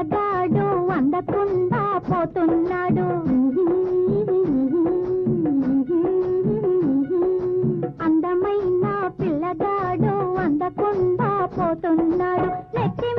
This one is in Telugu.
కదాడు అందకుండా పోతున్నాడు. అందమైన పిల్లగాడు అందకుండా పోతున్నాడు. నెత్తి